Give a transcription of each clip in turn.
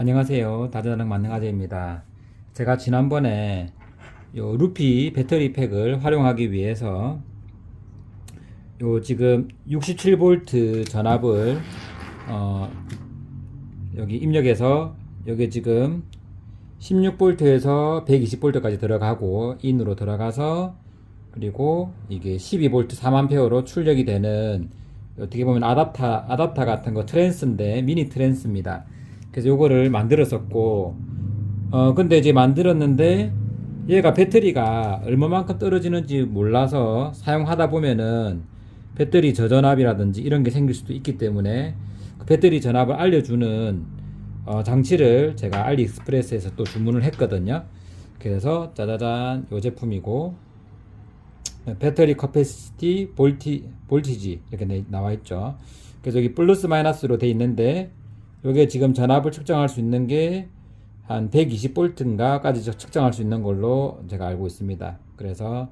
안녕하세요. 다자당 만능아재입니다. 제가 지난번에 요 루피 배터리 팩을 활용하기 위해서 요 지금 67V 전압을 어 여기 입력해서 여기 지금 16V에서 120V까지 들어가고 인으로 들어가서 그리고 이게 12V 3A로 출력이 되는 어떻게 보면 아답터 아답터 같은 거 트랜스인데 미니 트랜스입니다. 그래서 요거를 만들었었고 어 근데 이제 만들었는데 얘가 배터리가 얼마만큼 떨어지는지 몰라서 사용하다 보면은 배터리 저전압이라든지 이런 게 생길 수도 있기 때문에 그 배터리 전압을 알려주는 어, 장치를 제가 알리익스프레스에서 또 주문을 했거든요. 그래서 짜자잔 요 제품이고 배터리 커패시티 볼티 볼티지 이렇게 내- 나와 있죠. 그래서 여기 플러스 마이너스로 돼 있는데 요게 지금 전압을 측정할 수 있는 게 한 120볼트인가까지 측정할 수 있는 걸로 제가 알고 있습니다. 그래서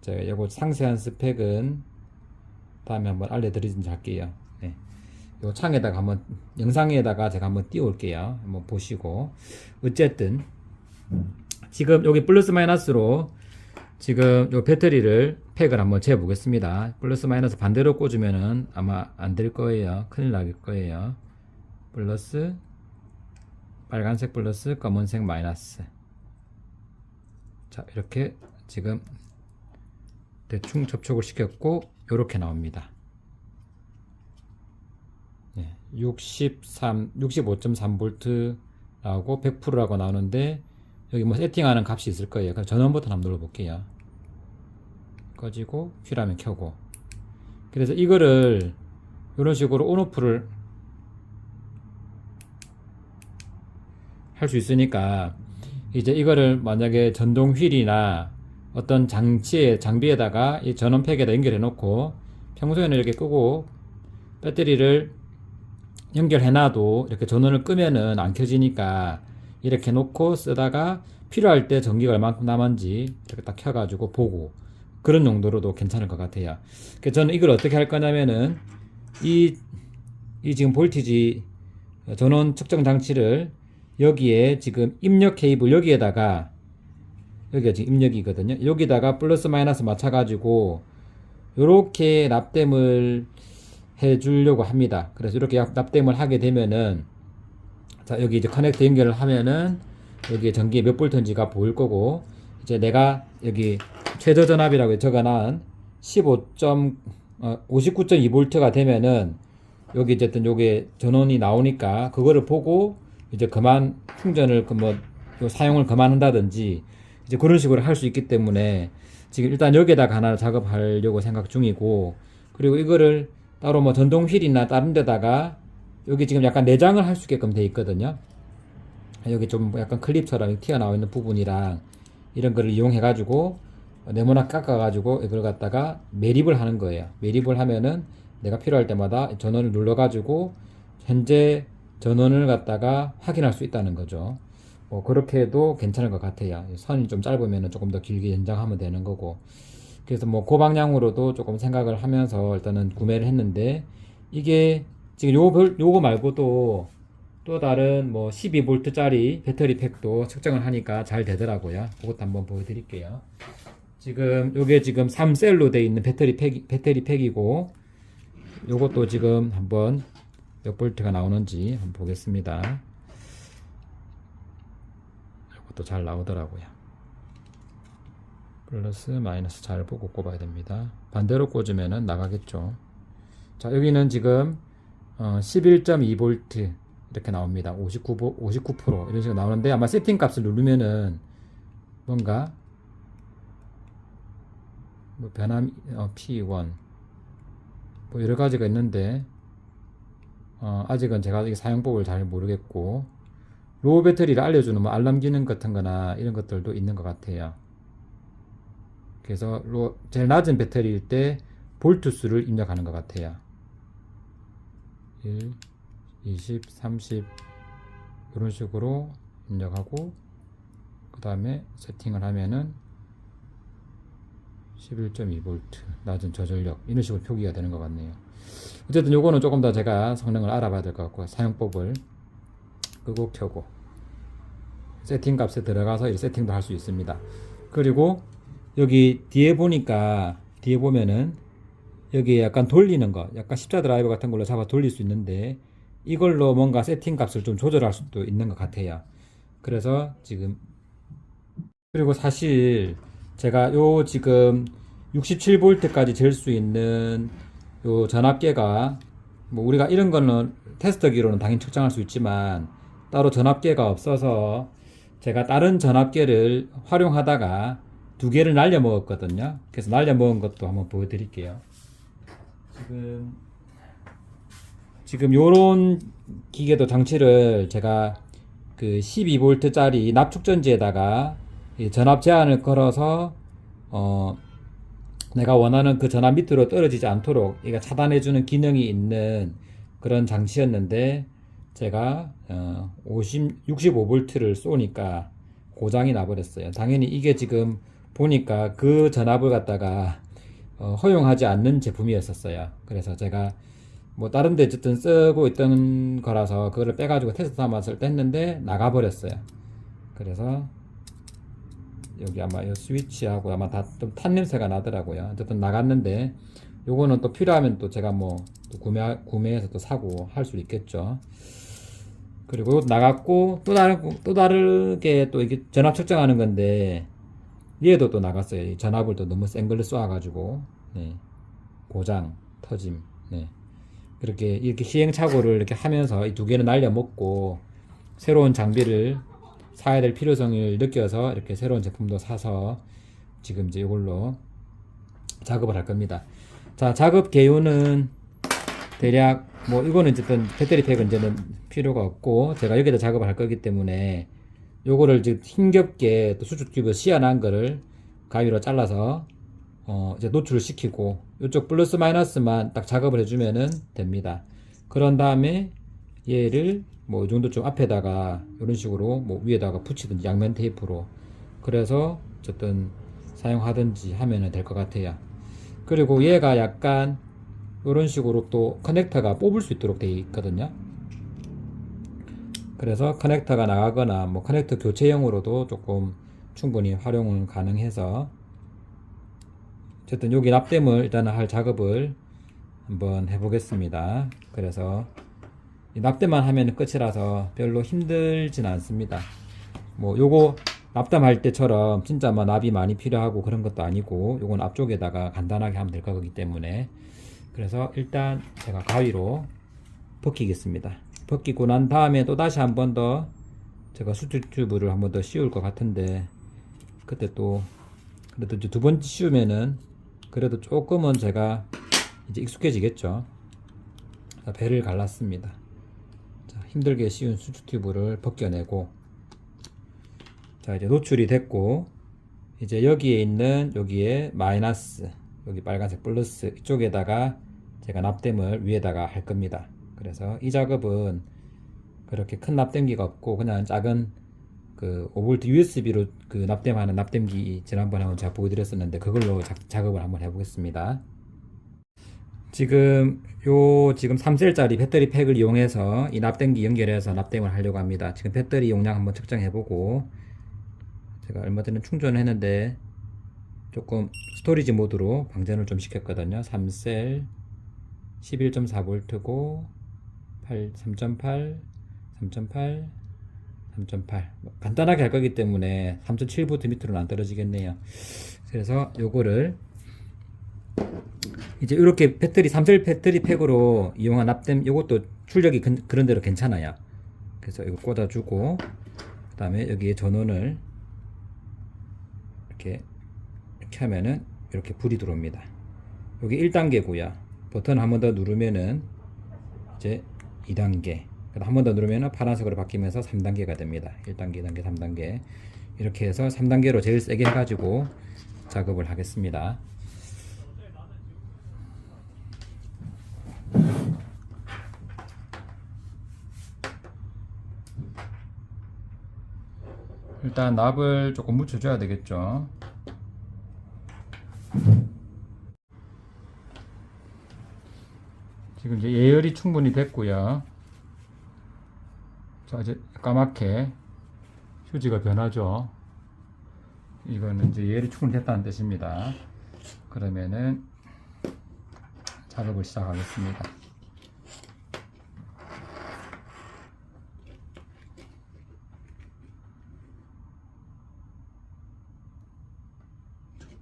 제가 요거 상세한 스펙은 다음에 한번 알려드리든지 할게요. 네. 요 창에다가 한번 영상에다가 제가 한번 띄워올게요. 한번 보시고 어쨌든 지금 여기 플러스 마이너스로 지금 요 배터리를 팩을 한번 재어 보겠습니다. 플러스 마이너스 반대로 꽂으면은 아마 안 될 거예요. 큰일 날 거예요. 플러스 빨간색 플러스 검은색 마이너스. 자, 이렇게 지금 대충 접촉을 시켰고 요렇게 나옵니다. 예, 63, 65.3V 라고 100%라고 나오는데 여기 뭐 세팅하는 값이 있을 거예요. 그럼 전원 버튼 한번 눌러 볼게요. 꺼지고 큐라면 켜고. 그래서 이거를 이런 식으로 온오프를 할 수 있으니까 이제 이거를 만약에 전동 휠이나 어떤 장치에 장비에다가 이 전원팩에다 연결해 놓고 평소에는 이렇게 끄고 배터리를 연결해 놔도 이렇게 전원을 끄면은 안 켜지니까 이렇게 놓고 쓰다가 필요할 때 전기가 얼마큼 남았는지 이렇게 딱 켜가지고 보고 그런 용도로도 괜찮을 것 같아요. 그래서 저는 이걸 어떻게 할 거냐면은 이, 이 지금 볼티지 전원 측정 장치를 여기에 지금 입력 케이블 여기에다가 여기가 지금 입력이거든요. 여기다가 플러스 마이너스 맞춰가지고 요렇게 납땜을 해 주려고 합니다. 그래서 이렇게 약- 납땜을 하게 되면은 자 여기 이제 커넥터 연결을 하면은 여기에 전기에 몇 볼트인지가 보일 거고 이제 내가 여기 최저 전압이라고 적어놓은 15. 어, 59.2볼트가 되면은 여기 어쨌든 요게 전원이 나오니까 그거를 보고 이제 그만 충전을 그뭐 사용을 그만한다든지 이제 그런 식으로 할 수 있기 때문에 지금 일단 여기에다가 하나 작업하려고 생각 중이고 그리고 이거를 따로 뭐 전동 휠이나 다른 데다가 여기 지금 약간 내장을 할 수 있게끔 돼 있거든요. 여기 좀 약간 클립처럼 튀어나와 있는 부분이랑 이런 거를 이용해 가지고 네모나 깎아 가지고 이걸 갖다가 매립을 하는 거예요. 매립을 하면은 내가 필요할 때마다 전원을 눌러 가지고 현재 전원을 갖다가 확인할 수 있다는 거죠. 뭐 그렇게 해도 괜찮을 것 같아요. 선이 좀 짧으면 조금 더 길게 연장하면 되는 거고. 그래서 뭐 그 방향으로도 조금 생각을 하면서 일단은 구매를 했는데 이게 지금 별- 요거 말고도 또 다른 뭐 12V짜리 배터리 팩도 측정을 하니까 잘 되더라고요. 그것도 한번 보여드릴게요. 지금 요게 지금 3셀로 돼 있는 배터리 팩 배터리 팩이고 요것도 지금 한번 몇 볼트가 나오는지 한번 보겠습니다. 이것도 잘 나오더라고요. 플러스 마이너스 잘 보고 꼽아야 됩니다. 반대로 꽂으면은 나가겠죠. 자 여기는 지금 어, 11.2V 이렇게 나옵니다. 59, 59% 이런 식으로 나오는데 아마 세팅 값을 누르면은 뭔가 뭐 변함 어, P1 뭐 여러 가지가 있는데 어, 아직은 제가 이 사용법을 잘 모르겠고 로우 배터리를 알려주는 뭐 알람 기능 같은 거나 이런 것들도 있는 것 같아요. 그래서 로, 제일 낮은 배터리일 때 볼트 수를 입력하는 것 같아요. 1, 20, 30 이런 식으로 입력하고 그 다음에 세팅을 하면은 11.2V 낮은 저전력 이런 식으로 표기가 되는 것 같네요. 어쨌든 요거는 조금 더 제가 성능을 알아봐야 될 것 같고 사용법을 끄고 켜고 세팅 값에 들어가서 이 세팅도 할 수 있습니다. 그리고 여기 뒤에 보니까 뒤에 보면은 여기 약간 돌리는 거, 약간 십자 드라이버 같은 걸로 잡아 돌릴 수 있는데 이걸로 뭔가 세팅 값을 좀 조절할 수도 있는 것 같아요. 그래서 지금 그리고 사실 제가 요 지금 67V까지 잴 수 있는 요 전압계가 뭐 우리가 이런 거는 테스터기로는 당연히 측정할 수 있지만 따로 전압계가 없어서 제가 다른 전압계를 활용하다가 두 개를 날려 먹었거든요. 그래서 날려 먹은 것도 한번 보여드릴게요. 지금 지금 요런 기계도 장치를 제가 그 12V짜리 납축전지에다가 이 전압 제한을 걸어서 어 내가 원하는 그 전압 밑으로 떨어지지 않도록 얘가 차단해주는 기능이 있는 그런 장치였는데 제가 어 50, 65V를 쏘니까 고장이 나버렸어요. 당연히 이게 지금 보니까 그 전압을 갖다가 어, 허용하지 않는 제품이었었어요. 그래서 제가 뭐 다른 데 어쨌든 쓰고 있던 거라서 그거를 빼가지고 테스트 삼았을 때 했는데 나가버렸어요. 그래서 여기 아마 이 스위치하고 아마 다 좀 탄 냄새가 나더라고요. 어쨌든 나갔는데 요거는 또 필요하면 또 제가 뭐 또 구매 구매해서 또 사고 할 수 있겠죠. 그리고 나갔고 또 다른 또 다르게 또 이게 전압 측정하는 건데 얘도 또 나갔어요. 이 전압을 또 너무 센 걸로 쏴가지고 네. 고장 터짐 네. 그렇게 이렇게 시행착오를 이렇게 하면서 이 두 개는 날려 먹고 새로운 장비를 사야 될 필요성을 느껴서 이렇게 새로운 제품도 사서 지금 이제 이걸로 작업을 할 겁니다. 자, 작업 개요는 대략 뭐 이거는 어쨌든 배터리 팩은 이제는 필요가 없고 제가 여기다 작업을 할 거기 때문에 요거를 지금 힘겹게 또 수축 튜브 시연한 거를 가위로 잘라서 어 이제 노출을 시키고 이쪽 플러스 마이너스만 딱 작업을 해주면은 됩니다. 그런 다음에 얘를 뭐 이 정도 좀 앞에다가 이런 식으로 뭐 위에다가 붙이든지 양면 테이프로 그래서 어쨌든 사용하든지 하면은 될것 같아요. 그리고 얘가 약간 이런 식으로 또 커넥터가 뽑을 수 있도록 되어 있거든요. 그래서 커넥터가 나가거나 뭐 커넥터 교체용으로도 조금 충분히 활용을 가능해서 어쨌든 여기 납땜을 일단은 할 작업을 한번 해보겠습니다. 그래서 이 납땜만 하면 끝이라서 별로 힘들진 않습니다. 뭐 요거 납땜할 때처럼 진짜 막 납이 많이 필요하고 그런 것도 아니고 요건 앞쪽에다가 간단하게 하면 될 거기 때문에 그래서 일단 제가 가위로 벗기겠습니다. 벗기고 난 다음에 또 다시 한 번 더 제가 수축 튜브를 한 번 더 씌울 것 같은데 그때 또 그래도 이제 두번 씌우면은 그래도 조금은 제가 이제 익숙해지겠죠. 자, 배를 갈랐습니다. 자, 힘들게 씌운 수축 튜브를 벗겨내고 자 이제 노출이 됐고 이제 여기에 있는 여기에 마이너스 여기 빨간색 플러스 이쪽에다가 제가 납땜을 위에다가 할 겁니다. 그래서 이 작업은 그렇게 큰 납땜기가 없고 그냥 작은 그 5V USB로 그 납땜하는 납땜기 지난번에 제가 보여드렸었는데 그걸로 자, 작업을 한번 해보겠습니다. 지금 요 지금 3셀짜리 배터리 팩을 이용해서 이 납땜기 연결해서 납땜을 하려고 합니다. 지금 배터리 용량 한번 측정해보고 제가 얼마 전에 충전을 했는데 조금 스토리지 모드로 방전을 좀 시켰거든요. 3셀 11.4V고 8, 3.8, 3.8, 3.8 간단하게 할 거기 때문에 3.7V 밑으로는 안 떨어지겠네요. 그래서 요거를 이제 이렇게 배터리 3셀 배터리 팩으로 이용한 납땜 요것도 출력이 근- 그런 대로 괜찮아요. 그래서 이거 꽂아주고 그 다음에 여기에 전원을 이렇게 이렇게 하면은 이렇게 불이 들어옵니다. 여기 1단계고요. 버튼 한 번 더 누르면은 이제 2단계. 한 번 더 누르면은 파란색으로 바뀌면서 3단계가 됩니다. 1단계, 2단계, 3단계. 이렇게 해서 3단계로 제일 세게 해가지고 작업을 하겠습니다. 일단 납을 조금 묻혀줘야 되겠죠. 지금 이제 예열이 충분히 됐고요. 자 이제 까맣게 휴지가 변하죠. 이거는 이제 얘를 충분했다는 뜻입니다. 그러면은 작업을 시작하겠습니다.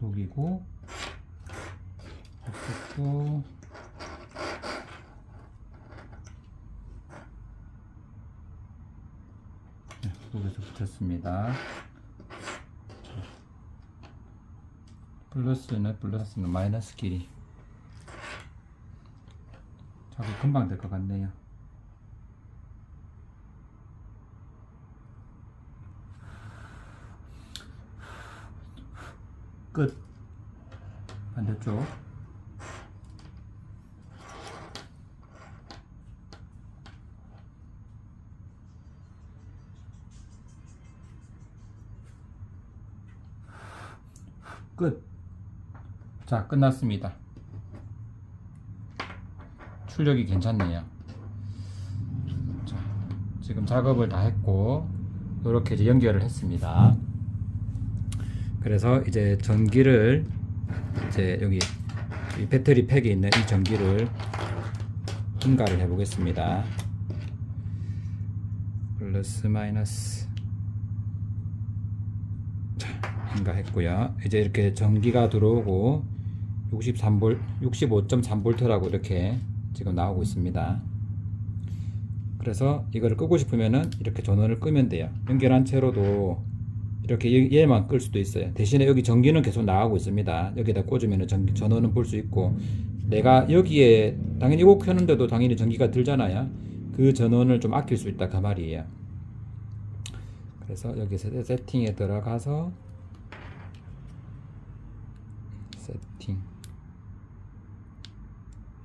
녹이고 또 네, 녹에서 붙였습니다. 플러스는 플러스는 마이너스 길이 작업 금방 될 것 같네요. 끝 반대쪽 끝. 자, 끝났습니다. 출력이 괜찮네요. 자, 지금 작업을 다 했고, 이렇게 이제 연결을 했습니다. 그래서 이제 전기를 이제 여기 이 배터리 팩에 있는 이 전기를 분가를 해 보겠습니다. 플러스 마이너스 자, 분가했고요. 이제 이렇게 전기가 들어오고 63V, 65.3V라고 이렇게 지금 나오고 있습니다. 그래서 이거를 끄고 싶으면은 이렇게 전원을 끄면 돼요. 연결한 채로도 이렇게 얘- 얘만 끌 수도 있어요. 대신에 여기 전기는 계속 나가고 있습니다. 여기다 꽂으면 전기, 전원은 볼 수 있고 내가 여기에 당연히 이거 켜는데도 당연히 전기가 들잖아요. 그 전원을 좀 아낄 수 있다 그 말이에요. 그래서 여기 세- 세팅에 들어가서 세팅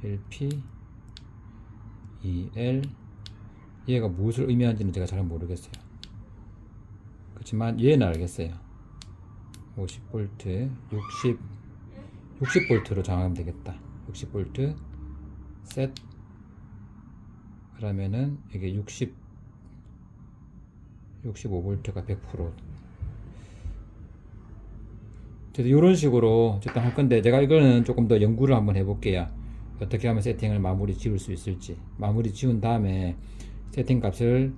1P 2L 얘가 무엇을 의미하는지는 제가 잘 모르겠어요. 그렇지만 얘는 알겠어요. 50V, 60, 60V로 정하면 되겠다. 60V, 셋. 그러면은 이게 60, 65V가 100%. 그래서 이런 식으로 어쨌든 할 건데 제가 이거는 조금 더 연구를 한번 해볼게요. 어떻게 하면 세팅을 마무리 지을 수 있을지. 마무리 지운 다음에 세팅 값을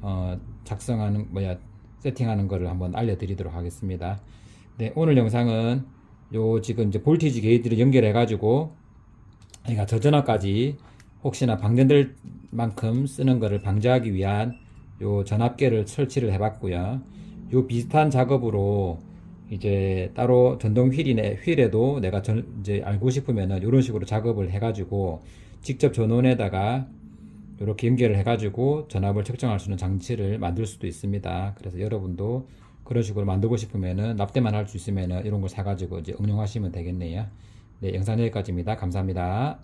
어, 작성하는 뭐야 세팅하는 거를 한번 알려드리도록 하겠습니다. 네, 오늘 영상은 요 지금 이제 볼티지 게이트를 연결해 가지고 그러니까 저전압까지 혹시나 방전될 만큼 쓰는 거를 방지하기 위한 요 전압계를 설치를 해봤고요. 요 비슷한 작업으로 이제 따로 전동 휠이네 휠에도 내가 전, 이제 알고 싶으면은 이런 식으로 작업을 해가지고 직접 전원에다가 이렇게 연결을 해가지고 전압을 측정할 수 있는 장치를 만들 수도 있습니다. 그래서 여러분도 그런 식으로 만들고 싶으면은 납땜만 할 수 있으면은 이런 걸 사가지고 이제 응용하시면 되겠네요. 네, 영상 여기까지입니다. 감사합니다.